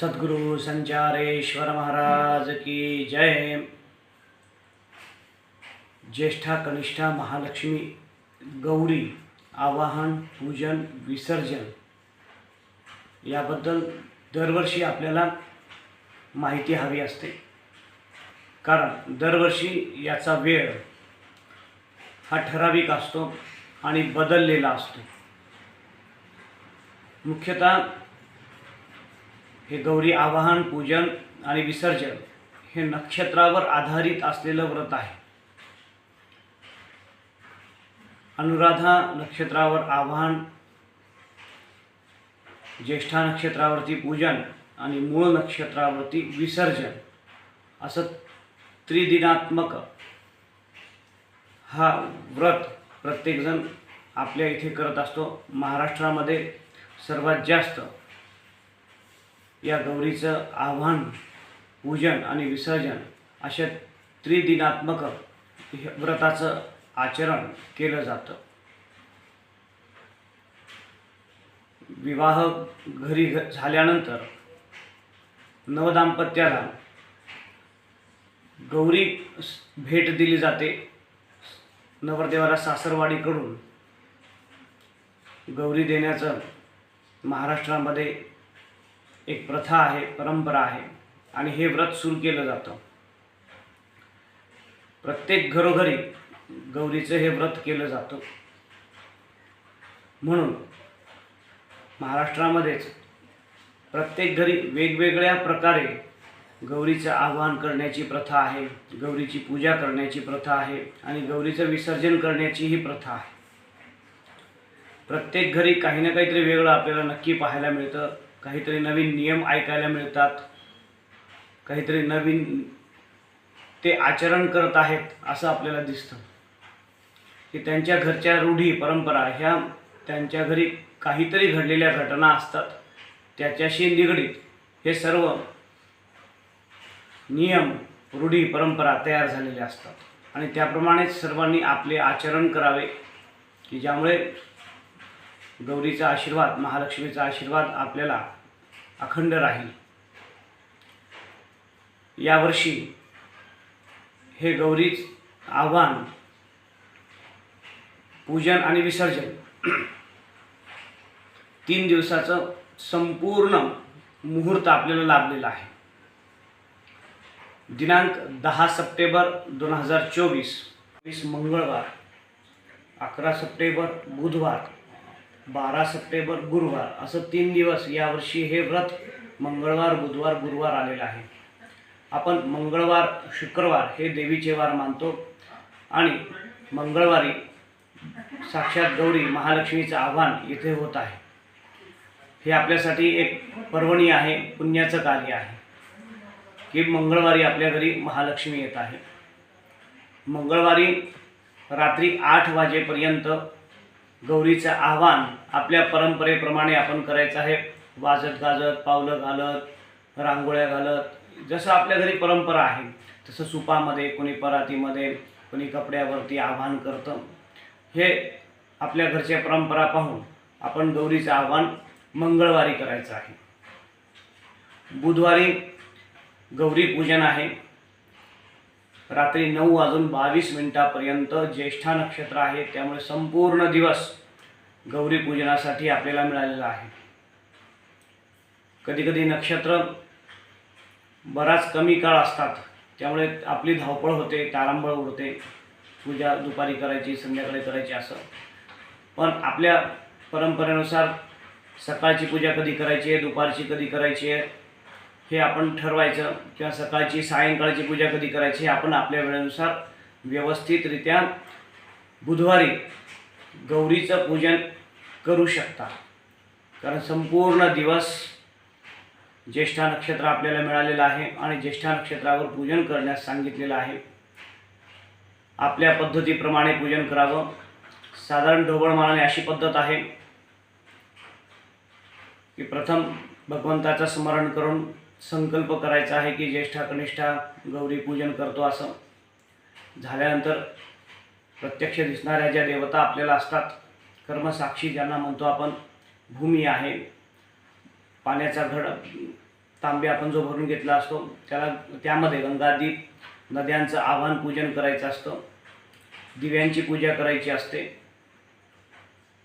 सद्गुरु संचारेश्वर महाराज की जय। ज्येष्ठा कनिष्ठा महालक्ष्मी गौरी आवाहन पूजन विसर्जन याबद्दल दरवर्षी आपल्याला माहिती हवी असते. कारण दरवर्षी याचा वेळ हा ठराविक असतो आणि बदललेला असतो. मुख्यतः हे गौरी आवाहन पूजन आणि विसर्जन हे नक्षत्रावर आधारित असलेलं व्रत आहे. अनुराधा नक्षत्रावर आवाहन ज्येष्ठा नक्षत्रावरती पूजन आणि मूळ नक्षत्रावरती विसर्जन असं त्रिदिनात्मक हा व्रत प्रत्येकजण आपल्या इथे करत असतो. महाराष्ट्रामध्ये सर्वात जास्त या गौरीचं आव्हान पूजन आणि विसर्जन अशा त्रिदिनात्मक व्रताचं आचरण केलं जातं. विवाह घरी घ झाल्यानंतर नवदाम्पत्याला गौरी भेट दिली जाते. नवरदेवाला सासरवाडीकडून गौरी देण्याचं महाराष्ट्रामध्ये एक प्रथा आहे परंपरा आहे आणि हे व्रत सुरू केलं जातं. प्रत्येक घरोघरी गौरीचं हे व्रत केलं जातं. म्हणून महाराष्ट्रामध्येच प्रत्येक घरी वेगवेगळ्या प्रकारे गौरीचं आवाहन करण्याची प्रथा आहे गौरीची पूजा करण्याची प्रथा आहे आणि गौरीचं विसर्जन करण्याची ही प्रथा आहे. प्रत्येक घरी काही ना काहीतरी वेगळं आपल्याला नक्की पाहायला मिळतं. काहीतरी नवीन नियम ऐकायला मिळतात. काहीतरी नवीन ते आचरण करत आहेत असं आपल्याला दिसतं. की त्यांच्या घरच्या रूढी परंपरा ह्या त्यांच्या घरी काहीतरी घडलेल्या घटना असतात. त्याच्याशी निगडीत हे सर्व नियम रूढी परंपरा तयार झालेल्या असतात. आणि त्याप्रमाणेच सर्वांनी आपले आचरण करावे की ज्यामुळे गौरीचा आशीर्वाद महालक्ष्मीचा आशीर्वाद आपल्याला अखंड राहील. यावर्षी हे गौरीच आव्हान पूजन आणि विसर्जन तीन दिवसाचं संपूर्ण मुहूर्त आपल्याला लाभलेला आहे. दिनांक दहा सप्टेंबर दोन हजार चोवीस वीस मंगळवार अकरा सप्टेंबर बुधवार बारा सप्टेंबर गुरुवार असं तीन दिवस यावर्षी हे व्रत मंगळवार बुधवार गुरुवार आलेलं आहे. आपण मंगळवार शुक्रवार हे देवीचे वार मानतो आणि मंगळवारी साक्षात गौरी महालक्ष्मीचं आव्हान इथे होत आहे. हे आपल्यासाठी एक पर्वणी आहे पुण्याचं कार्य आहे की मंगळवारी आपल्या घरी महालक्ष्मी येत आहे. मंगळवारी रात्री आठ वाजेपर्यंत गौरीचं आव्हान आपल्या परंपरेप्रमाणे आपण करायचं आहे. वाजत गाजत पावलं घालत रांगोळ्या घालत जसं आपल्या घरी परंपरा आहे तसं सुपामध्ये कोणी परातीमध्ये कोणी कपड्यावरती आव्हान करतं. हे आपल्या घरच्या परंपरा पाहून आपण गौरीचं आव्हान मंगळवारी करायचं आहे. बुधवारी गौरी पूजन आहे. रात्री नऊ वाजून बावीस मिनिटापर्यंत ज्येष्ठा नक्षत्र आहे. त्यामुळे संपूर्ण दिवस गौरी पूजनासाठी आपल्याला मिळालेला आहे. कधीकधी नक्षत्र बराच कमी काळ असतात. त्यामुळे आपली धावपळ होते तारांबळ उडते. पूजा दुपारी करायची संध्याकाळी करायची असं. पण आपल्या परंपरेनुसार सकाळची पूजा कधी करायची आहे दुपारची कधी करायची आहे हे आपण ठरवायचं किंवा सकाळची सायंकाळची पूजा कधी करायची हे आपण आपल्या वेळेनुसार व्यवस्थितरित्या बुधवारी गौरीचं पूजन करू शकता. कारण संपूर्ण दिवस ज्येष्ठा नक्षत्र आपल्याला मिळालेलं आहे आणि ज्येष्ठा नक्षत्रावर पूजन करण्यास सांगितलेलं आहे. आपल्या पद्धतीप्रमाणे पूजन करावं. साधारण ढोबळ मारणे अशी पद्धत आहे की प्रथम भगवंताचं स्मरण करून संकल्प करायचा आहे की ज्येष्ठा कनिष्ठा गौरी पूजन करतो असं. झाल्यानंतर प्रत्यक्ष दिसणाऱ्या ज्या देवता आपल्याला असतात कर्मसाक्षी ज्यांना म्हणतो आपण भूमी आहे. पाण्याचा घड तांबे आपण जो भरून घेतला असतो त्याला त्यामध्ये गंगादीप नद्यांचं आव्हान पूजन करायचं असतं. दिव्यांची पूजा करायची असते.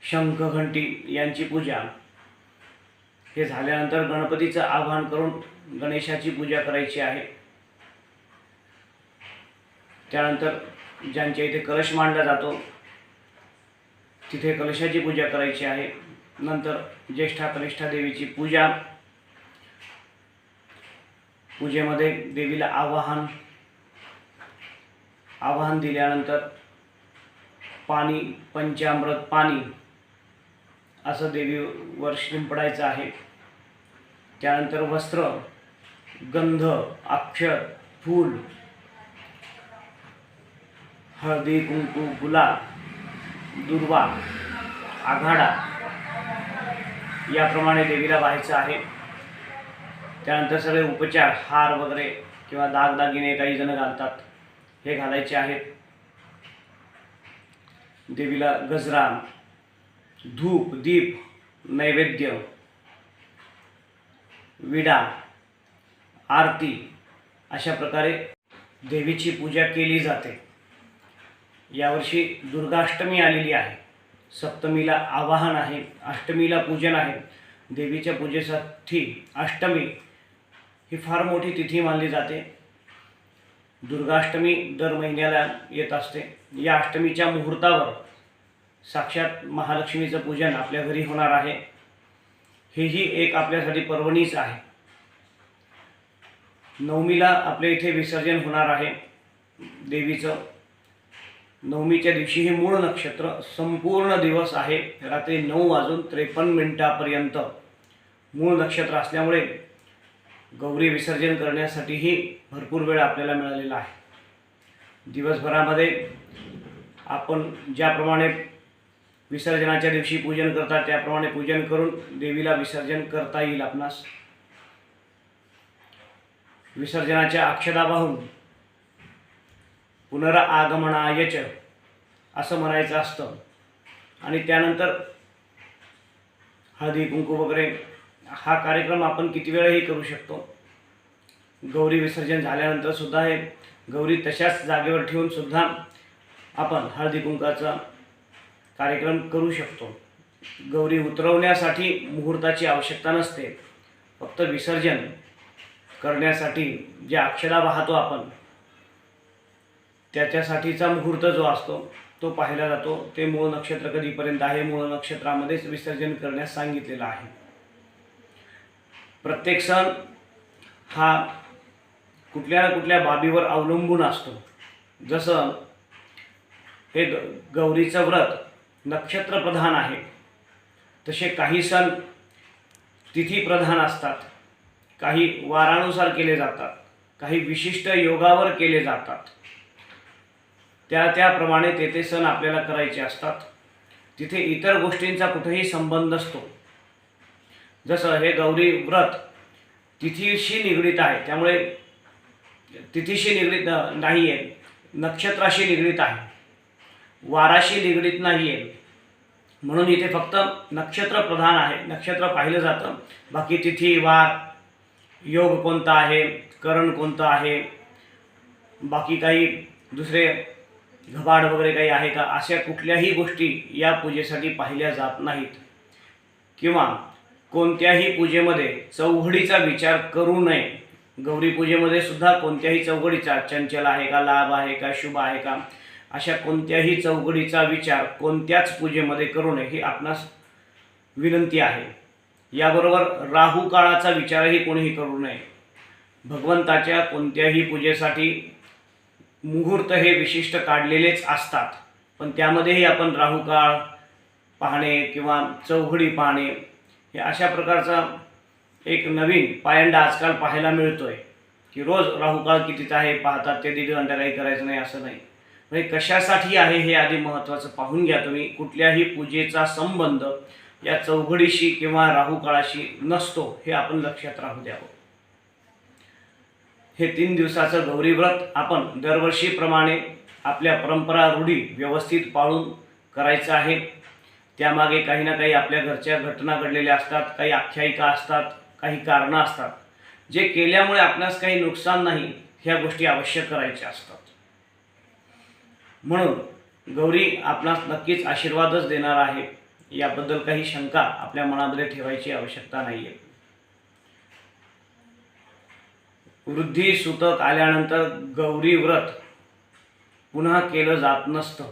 शंख घंटी यांची पूजा. हे झाल्यानंतर गणपतीचं आवाहन करून गणेशाची पूजा करायची आहे. त्यानंतर ज्यांच्या इथे कलश मांडला जातो तिथे कलशाची पूजा करायची आहे. नंतर ज्येष्ठा कनिष्ठा देवीची पूजा पूजेमध्ये देवीला आवाहन आवाहन दिल्यानंतर पाणी पंचामृत पाणी असं देवीवर शिंपडायचं आहे. त्यानंतर वस्त्र गंध अक्षर फूल हळदी कुंकू गुलाब दुर्वा आघाडा याप्रमाणे देवीला व्हायचं आहे. त्यानंतर सगळे उपचार हार वगैरे किंवा दागदागिने काही जण घालतात हे घालायचे आहेत देवीला गजरा धूप दीप नैवेद्य विडा आरती अशा प्रकारे देवीची पूजा केली जाते. यावर्षी दुर्गाष्टमी आलेली आहे. सप्तमीला आवाहन आहे अष्टमीला पूजन आहे. देवीच्या पूजेसाठी अष्टमी ही फार मोठी तिथी मानली जाते. दुर्गाष्टमी दर महिन्याला येत असते. या अष्टमीच्या मुहूर्तावर साक्षात महालक्ष्मीचं पूजन आपल्या घरी होणार आहे. हेही एक आपल्यासाठी पर्वणीच आहे. नवमीला आपल्या इथे विसर्जन होणार आहे देवीचं. नवमीच्या दिवशी हे मूळ नक्षत्र संपूर्ण दिवस आहे. रात्री नऊ वाजून त्रेपन्न मिनिटापर्यंत मूळ नक्षत्र असल्यामुळे गौरी विसर्जन करण्यासाठीही भरपूर वेळ आपल्याला मिळालेला आहे. दिवसभरामध्ये आपण ज्याप्रमाणे विसर्जनाच्या दिवशी पूजन करतात त्याप्रमाणे पूजन करून देवीला विसर्जन करता येईल आपणास. विसर्जनाच्या अक्षदा वाहून पुनरागमनायच असं म्हणायचं असतं. आणि त्यानंतर हळदी कुंकू वगैरे हा कार्यक्रम आपण किती वेळही करू शकतो. गौरी विसर्जन झाल्यानंतर सुद्धा हे गौरी तशाच जागेवर ठेवून सुद्धा आपण हळदी कुंकाचा कार्यक्रम करू शकतो. गौरी उतरवण्यासाठी मुहूर्ताची आवश्यकता नसते. फक्त विसर्जन करण्यासाठी जे अक्षला वाहतो आपण त्याच्यासाठीचा मुहूर्त जो असतो तो पाहिला जातो. ते मूळ नक्षत्र कधीपर्यंत आहे? मूळ नक्षत्रामध्येच विसर्जन करण्यास सांगितलेलं आहे. प्रत्येक सण हा कुठल्या ना कुठल्या बाबीवर अवलंबून असतो. जसं हे ग गौरीचं व्रत नक्षत्रप्रधान आहे तसे काही सण तिथीप्रधान असतात. काही वारानुसार केले जातात काही विशिष्ट योगावर केले जातात. त्या त्याप्रमाणे तेथे सण आपल्याला करायचे असतात. तिथे इतर गोष्टींचा कुठेही संबंध नसतो. जसं हे गौरी व्रत तिथीशी निगडीत आहे त्यामुळे तिथीशी निगडीत नाही आहे नक्षत्राशी निगडीत आहे वाराशी निगडीत नाही आहे म्हणून इथे फक्त नक्षत्र प्रधान आहे नक्षत्र पाहिलं जातं. बाकी तिथी वार योग कोणता आहे करण कोणतं आहे बाकी काही दुसरे घबाड वगैरे काही आहे का? अशा कुठल्याही गोष्टी या पूजेसाठी पाहिल्या जात नाहीत. किंवा कोणत्याही पूजेमध्ये चौघडीचा विचार करू नये. गौरी पूजेमध्ये सुद्धा कोणत्याही चौघडीचा चंचल आहे का लाभ आहे का शुभ आहे का? अशा कोणत्याही चौघडीचा विचार कोणत्याच पूजेमध्ये करू नये ही आपणास विनंती आहे. याबरोबर राहू काळाचा विचारही कोणीही करू नये. भगवंताच्या कोणत्याही पूजेसाठी मुहूर्त हे विशिष्ट काढलेलेच असतात. पण त्यामध्येही आपण राहू काळ पाहणे किंवा चौघडी पाहणे हे अशा प्रकारचा एक नवीन पायंडा आजकाल पाहायला मिळतो आहे की रोज राहुकाळ कितीचा आहे पाहतात ते दिली अंडा काही करायचं नाही असं नाही. म्हणजे कशासाठी आहे हे आधी महत्त्वाचं पाहून घ्या तुम्ही. कुठल्याही पूजेचा संबंध या चौघडीशी किंवा राहुकाळाशी नसतो हे आपण लक्षात राहू द्यावं. हे तीन दिवसाचं गौरी व्रत आपण दरवर्षीप्रमाणे आपल्या परंपरा रूढी व्यवस्थित पाळून करायचं आहे. त्यामागे काही ना काही आपल्या घरच्या घटना घडलेल्या असतात काही आख्यायिका असतात काही कारणं असतात. जे केल्यामुळे आपणास काही नुकसान नाही ह्या गोष्टी आवश्यक करायच्या असतात. म्हणून गौरी आपणास नक्कीच आशीर्वादच देणार आहे. याबद्दल काही शंका आपल्या मनामध्ये ठेवायची आवश्यकता नाही आहे वृद्धी सुतक आल्यानंतर गौरी व्रत पुन्हा केलं जात नसतं.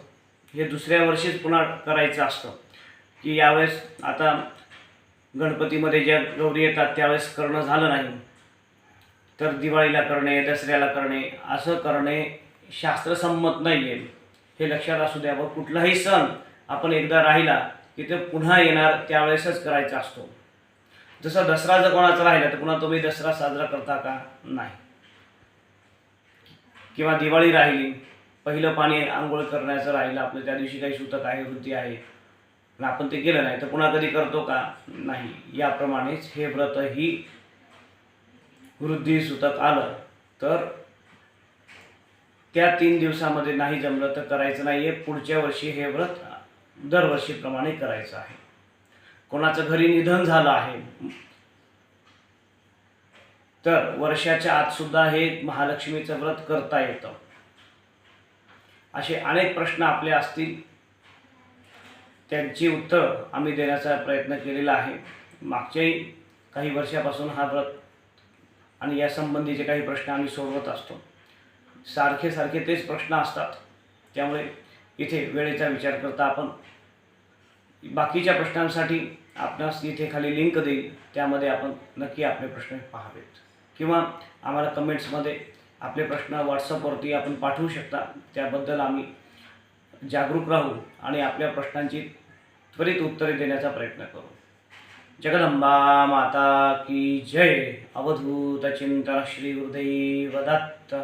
हे दुसऱ्या वर्षीच पुन्हा करायचं असतं. की यावेळेस आता गणपतीमध्ये ज्या गौरी येतात त्यावेळेस करणं झालं नाही. तर दिवाळीला करणे दसऱ्याला करणे असं करणे शास्त्रसंमत नाही आहे हे लक्षात असू द्या व कुठलाही सण आपण एकदा राहिला की ते पुन्हा येणार त्यावेळेसच करायचा असतो. जसा दसरा जर कोणाचा राहिला तर पुन्हा तुम्ही दसरा साजरा करता का? नाही. किंवा दिवाळी राहिली पहिलं पाणी आंघोळ करण्याचं राहिलं आपलं त्या दिवशी काही सुतक आहे वृत्ती आहे आपण ते केलं नाही तर पुन्हा कधी करतो का? नाही. याप्रमाणेच हे व्रत ही वृद्धी सुतक आलं तर त्या तीन दिवसामध्ये नाही जमलं तर करायचं नाही आहे पुढच्या वर्षी हे व्रत दरवर्षीप्रमाणे करायचं आहे. कोणाचं घरी निधन झालं आहे. तर वर्षाच्या आत सुद्धा हे महालक्ष्मीचं व्रत करता येतं. असे अनेक प्रश्न आपले असतील. त्यांची उत्तर आम्ही देण्याचा प्रयत्न केलेला आहे. मागच्याही काही वर्षापासून हा व्रत आणि या संबंधीचे काही प्रश्न आम्ही सोडवत असतो. सारखे सारखे तेच प्रश्न असतात. त्यामुळे इथे वेळेचा विचार करता आपण. बाकीच्या प्रश्नांसाठी आपणास इथे खाली लिंक देईल. त्यामध्ये आपण नक्की आपले प्रश्न पाहावेत. किंवा आम्हाला कमेंट्समध्ये आपले प्रश्न व्हॉट्सअपवरती आपण पाठवू शकता. त्याबद्दल आम्ही जागरूक राहू आणि आपल्या प्रश्नांची त्वरित उत्तरे देण्याचा प्रयत्न करू. जगदंबा माता की जय. अवधूत चिंतन श्री हृदय वदत्त